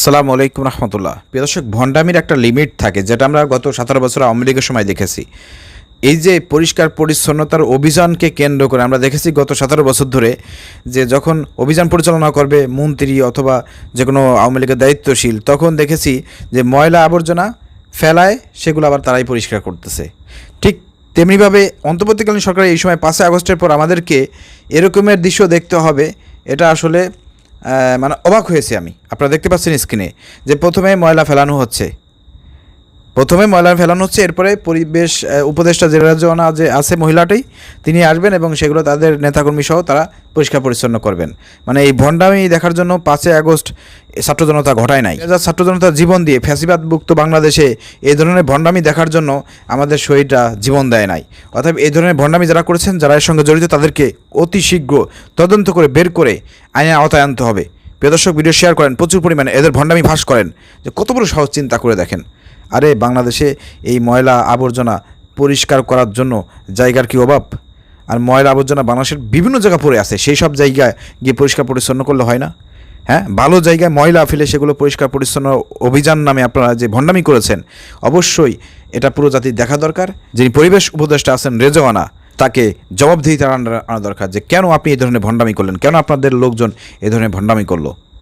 আসসালামু আলাইকুম রহমতুল্লাহ। প্রিয় দর্শক, ভণ্ডামির একটা লিমিট থাকে যেটা আমরা গত সতেরো বছর আওয়ামী লীগের সময় দেখেছি। এই যে পরিষ্কার পরিচ্ছন্নতার অভিযানকে কেন্দ্র করে আমরা দেখেছি গত সতেরো বছর ধরে যে যখন অভিযান পরিচালনা করবে মন্ত্রী অথবা যে কোনো আওয়ামী লীগের দায়িত্বশীল, তখন দেখেছি যে ময়লা আবর্জনা ফেলায় সেগুলো আবার তারাই পরিষ্কার করতেছে। ঠিক তেমনিভাবে অন্তর্বর্তীকালীন সরকার এই সময় পাঁচই আগস্টের পর আমাদেরকে এরকমের দৃশ্য দেখতে হবে। এটা আসলে মানে অবাক হয়েছে আমি। আপনারা দেখতে পাচ্ছেন স্ক্রিনে যে প্রথমে ময়লা ফেলানো হচ্ছে। প্রথমে ময়লা ফেলানো হচ্ছে, এরপরে পরিবেশ উপদেষ্টা জেরাজনা যে আছে মহিলাটাই তিনি আসবেন এবং সেগুলো তাদের নেতাকর্মী সহ তারা পরিষ্কার পরিচ্ছন্ন করবেন। মানে এই ভণ্ডামি দেখার জন্য পাঁচই আগস্ট ছাত্র জনতা ঘটায় নাই। ছাত্র জনতা জীবন দিয়ে ফ্যাসিবাদমুক্ত বাংলাদেশে এই ধরনের ভণ্ডামি দেখার জন্য আমাদের শহীদরা জীবন দেয় নাই। অর্থাৎ এই ধরনের ভণ্ডামি যারা করেছেন, যারা এর সঙ্গে জড়িত, তাদেরকে অতি শীঘ্র তদন্ত করে বের করে আইনের আওতায় আনতে হবে। প্রিয় দর্শক, ভিডিও শেয়ার করেন, প্রচুর পরিমাণে এদের ভণ্ডামি ফাঁস করেন। যে কত বড় সহজ চিন্তা করে দেখেন। আরে বাংলাদেশে এই ময়লা আবর্জনা পরিষ্কার করার জন্য জায়গার কি অভাব? আর ময়লা আবর্জনা বাংলাদেশের বিভিন্ন জায়গা পড়ে আছে, সেই সব জায়গায় গিয়ে পরিষ্কার পরিচ্ছন্ন করলে হয় না? হ্যাঁ ভালো জায়গায় ময়লা ফেলে সেগুলো পরিষ্কার পরিচ্ছন্ন অভিযান নামে আপনারা যে ভণ্ডামি করেছেন, অবশ্যই এটা পুরো জাতির দেখা দরকার। যিনি পরিবেশ উপদেষ্টা আছেন রেজওয়ানা, তাকে জবাবদিহিতা আনা দরকার যে কেন আপনি এই ধরনের ভণ্ডামি করলেন? কেন আপনাদের লোকজন এই ধরনের ভণ্ডামি করল?